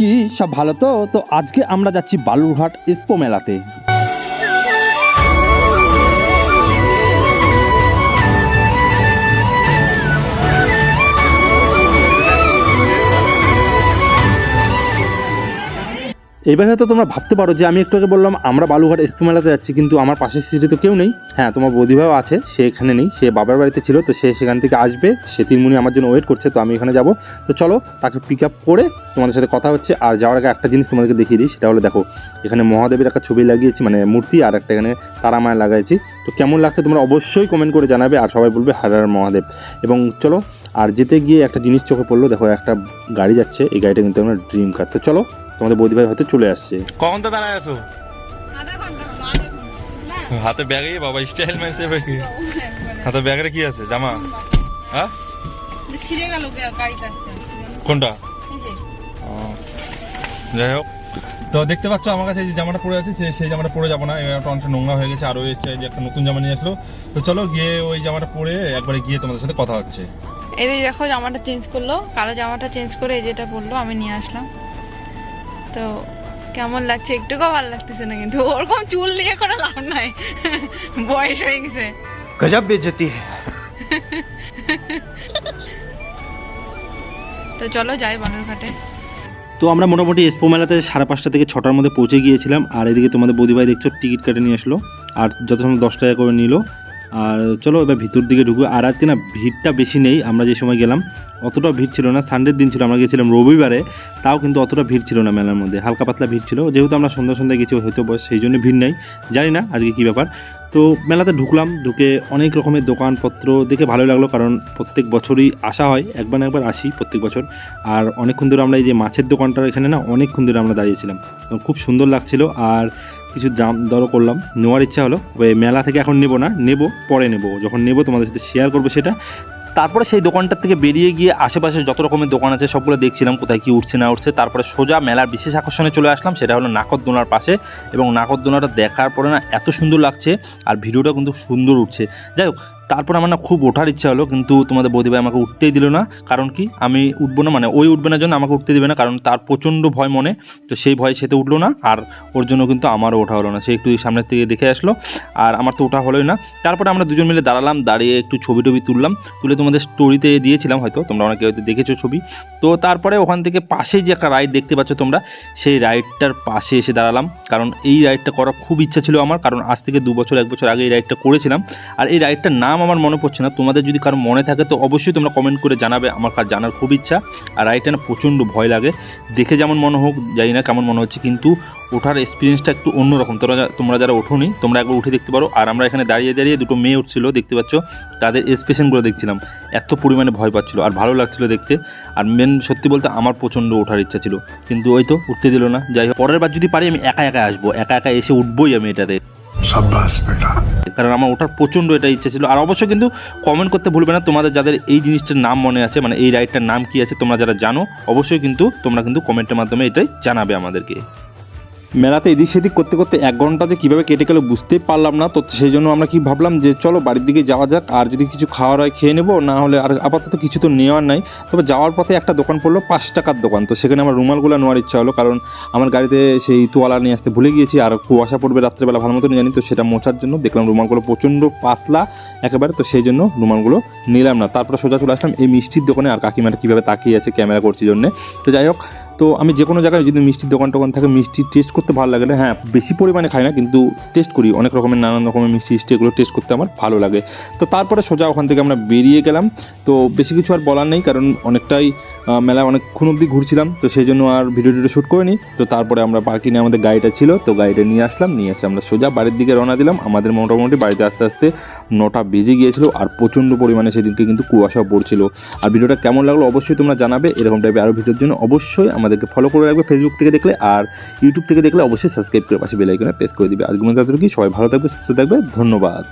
কি সব ভালো তো? তো আজকে আমরা যাচ্ছি বালুরঘাট ইস্পো মেলাতে। এবার হয়তো তোমরা ভাবতে পারো যে আমি একটু আগে বললাম, আমরা বালুঘাট এক্সপো মেলাতে যাচ্ছি, কিন্তু আমার পাশের সিটে তো কেউ নেই। হ্যাঁ তোমার বৌদিভাইও আছে, সে এখানে নেই, সে বাবার বাড়িতে ছিল, তো সে সেখান থেকে আসবে। সে তিনমুনি আমার জন্য ওয়েট করছে, তো আমি এখানে যাব। তো চলো, তাকে পিক আপ করে তোমাদের সাথে কথা হচ্ছে, আর যাওয়ার আগে একটা জিনিস তোমাদেরকে দেখিয়ে দিই, সেটা হলো দেখো, এখানে মহাদেবের একটা ছবি লাগিয়েছি মানে মূর্তি, আর একটা এখানে তারামায় লাগাইছি। তো কেমন লাগছে তোমরা অবশ্যই কমেন্ট করে জানাবে, আর সবাই বলবে হার হার মহাদেব। এবং চলো, আর যেতে গিয়ে একটা জিনিস চোখে পড়ল, দেখো একটা গাড়ি যাচ্ছে, এই গাড়িটা কিন্তু আমরা ড্রিম কার তো চলো তোমাদের বৌদিভাই হয়তো চলে আসছে। কখন তো দাঁড়ায় আছো? হাতে ব্যাগে বাবা স্টাইল ম্যান সেভ হাতে ব্যাগে কি আছে জামা? হ্যাঁ? ছিঁড়ে গেল গাড়িতে আসতে। কোনটা? এই যে, ও, যাই হোক। তো দেখতে পাচ্ছ আমার কাছে এই যে জামাটা পরে আছে সেই জামাটা পরে যাব না জামাটা অনেকটা নোংরা হয়ে গেছে আর ওই হচ্ছে যে একটা নতুন জামা নিয়ে আসলো। তো চলো গিয়ে ওই জামাটা পরে একবারে গিয়ে তোমাদের সাথে কথা হচ্ছে। এই দেখো জামাটা চেঞ্জ করল কালো জামাটা চেঞ্জ করে এই যেটা পরলো আমি নিয়ে আসলাম। তো কেমন লাগছে? একটুকু ভালো লাগতেছে না কিন্তু। ওরকম চুল নিয়ে করে লাভ নাই। বয়স হয়ে গেছে। গজব বেজতি তো চলো যাই বানরঘাটে তো আমরা মোটামুটি এসপো মেলাতে সাড়ে পাঁচটা থেকে ছটার মধ্যে পৌঁছে গিয়েছিলাম। আর এদিকে তোমাদের বৌদিভাই দেখছ টিকিট কেটে নিয়ে আসলো। আর যত সময় দশ টাকা করে নিল। আর চলো এবার ভিতর দিকে ঢুকবো। আর আজকে না ভিড়টা বেশি নেই। আমরা যে সময় গেলাম অতটা ভিড় ছিল না সানডের দিন ছিল, আমরা গেছিলাম রবিবারে, তাও কিন্তু অতটা ভিড় ছিল না মেলার মধ্যে, হালকা পাতলা ভিড় ছিল, যেহেতু আমরা সন্ধ্যা সন্ধ্যায় গেছি, হয়তো বস সেই জন্য ভিড় নেই, জানি না আজকে কী ব্যাপার। তো মেলাতে ঢুকলাম, ঢুকে অনেক রকমের দোকানপত্র, দেখে ভালোই লাগল, কারণ প্রত্যেক বছরই আসা হয়, একবার না একবার আসি প্রত্যেক বছর, আর অনেকক্ষণ ধরে আমরা এই যে মাছের দোকানটার এখানে না, অনেকক্ষণ ধরে আমরা দাঁড়িয়েছিলাম। খুব সুন্দর লাগছিল, আর কিছু দাম দরও করলাম, নেওয়ার ইচ্ছা হলো মেলা থেকে এখন নেব না, নেব, পরে নেব, যখন নেব তোমাদের সাথে শেয়ার করব সেটা তারপরে সেই দোকানটার থেকে বেরিয়ে গিয়ে আশেপাশে যত রকমের দোকান আছে, সবগুলো দেখছিলাম কোথায় কি উঠছে না উঠছে। তারপরে সোজা মেলার বিশেষ আকর্ষণে চলে আসলাম, সেটা হলো নাকরদোনার পাশে। এবং নাকরদোনাটা দেখার পরে না, এত সুন্দর লাগছে, আর ভিডিওটা কিন্তু সুন্দর উঠছে। যাই হোক তারপর আমার না খুব ওঠার ইচ্ছা হলো, কিন্তু তোমাদের বৌদিভাই আমাকে উঠতেই দিল না। কারণ কি? আমি উঠবো না মানে ওই উঠবে না জন্য আমাকে উঠতে দেবে না, কারণ তার প্রচণ্ড ভয় মনে। তো সেই ভয় সেতে উঠল না, আর ওর জন্য কিন্তু আমারও ওঠা হলো না। সে একটু সামনের থেকে দেখে আসলো, আর আমার তো ওঠা হলোই না। তারপরে আমরা দুজন মিলে দাঁড়ালাম, দাঁড়িয়ে একটু ছবি টবি তুললাম, তুলে তোমাদের স্টোরিতে দিয়েছিলাম হয়তো, তোমরা অনেকে হয়তো দেখেছ ছবি। তো তারপরে ওখান থেকে পাশেই যে একটা রাইড দেখতে পাচ্ছ তোমরা, সেই রাইডটার পাশে এসে দাঁড়ালাম। কারণ এই রাইডটা করার খুব ইচ্ছা ছিল আমার, কারণ আজ থেকে দু বছর, এক বছর আগে এই রাইডটা করেছিলাম। আর এই রাইডটার নাম আমার মনে পড়ছে না। তোমাদের যদি কারও মনে থাকে, তো অবশ্যই তোমরা কমেন্ট করে জানাবে। আমার কার জানার খুব ইচ্ছা। আর রাইডটা না প্রচণ্ড ভয় লাগে। দেখে যেমন মনে হোক, জানি না কেমন মনে হচ্ছে, কিন্তু ওঠার এক্সপিরিয়েন্সটা একটু অন্যরকম। তোমরা তোমরা যারা ওঠোনি, তোমরা একবার উঠে দেখতে পারো। আর আমরা এখানে দাঁড়িয়ে দাঁড়িয়ে দুটো মেয়ে উঠছিল, দেখতে পাচ্ছ? তাদের এক্সপ্রেশনগুলো দেখছিলাম। এত পরিমাণে ভয় পাচ্ছিল আর ভালো লাগছিল দেখতে। আর মেন সত্যি বলতে আমার প্রচণ্ড ওঠার ইচ্ছা ছিল। কিন্তু ওই তো উঠতে দিল না। যাই হোক, পরের বার যদি পারি, আমি একা একা আসব। একা একা এসে উঠবোই আমি এটাতে। সাব্বাস, বেটা। কারণ আমার ওটার প্রচণ্ড এটা ইচ্ছে ছিল। আর অবশ্যই কিন্তু কমেন্ট করতে ভুলবে না, তোমাদের যাদের এই জিনিসটার নাম মনে আছে মানে এই রাইডটার নাম কি আছে, তোমরা যারা জানো, অবশ্যই কিন্তু তোমরা কিন্তু কমেন্টের মাধ্যমে এটাই জানাবে আমাদেরকে। মেলাতে এদিক সেদিক করতে করতে এক ঘণ্টা যে কীভাবে কেটে গেল বুঝতেই পারলাম না। তো সেই জন্য আমরা কি ভাবলাম যে চলো বাড়ির দিকে যাওয়া যাক, আর যদি কিছু খাওয়ার হয় খেয়ে নেব, না হলে আর আপাতত কিছু তো নেওয়ার নাই। তবে যাওয়ার পথে একটা দোকান পড়ল, পাঁচ টাকার দোকান। তো সেখানে আমার রুমালগুলো নেওয়ার ইচ্ছা হলো, কারণ আমার গাড়িতে সেই তোয়ালা নিয়ে আসতে ভুলে গিয়েছি, আর কুয়াশা পড়বে রাত্রেবেলা ভালো মতন, জানি তো সেটা মোছার জন্য। দেখলাম রুমালগুলো প্রচণ্ড পাতলা একেবারে, তো সেই জন্য রুমালগুলো নিলাম না। তারপরে সোজা চলে আসলাম এই মিষ্টির দোকানে, আর কাকিমাটা কীভাবে তাকিয়ে আছে ক্যামেরা করছি জন্যে। তো যাই হোক তো আমি যে কোনো জায়গায় যদি মিষ্টির দোকান টোকান থাকে, মিষ্টি টেস্ট করতে ভালো লাগে না। হ্যাঁ বেশি পরিমাণে খাই না, কিন্তু টেস্ট করি। অনেক রকমের, নানান রকমের মিষ্টি মিষ্টি এগুলো টেস্ট করতে আমার ভালো লাগে। তো তারপরে সোজা ওখান থেকে আমরা বেরিয়ে গেলাম। তো বেশি কিছু আর বলার নেই, কারণ অনেকটাই মেলা অনেকক্ষণ অবধি ঘুরছিলাম, তো সেই জন্য আর ভিডিও টিডিও শ্যুট করিনি। তো তারপরে আমরা পার্কিংয়ে আমাদের গাড়িটা ছিল, তো গাড়িটা নিয়ে আসলাম, নিয়ে এসে আমরা সোজা বাড়ির দিকে রওনা দিলাম। আমাদের মোটামুটি বাড়িতে আস্তে আস্তে নটা বেজে গিয়েছিল আর প্রচণ্ড পরিমাণে সেদিনকে কিন্তু কুয়াশা পড়ছিল। আর ভিডিওটা কেমন লাগল অবশ্যই তোমরা জানাবে, এরকম টাইপের আরও ভিডিওর জন্য অবশ্যই আমাদেরকে ফলো করে রাখবে ফেসবুক থেকে দেখলে, আর ইউটিউব থেকে দেখলে অবশ্যই সাবস্ক্রাইব করে পাশে বেলাইকনে প্রেস করে দিবে। আজকে মধ্যে সবাই ভালো থাকবে, সুস্থ থাকবে, ধন্যবাদ।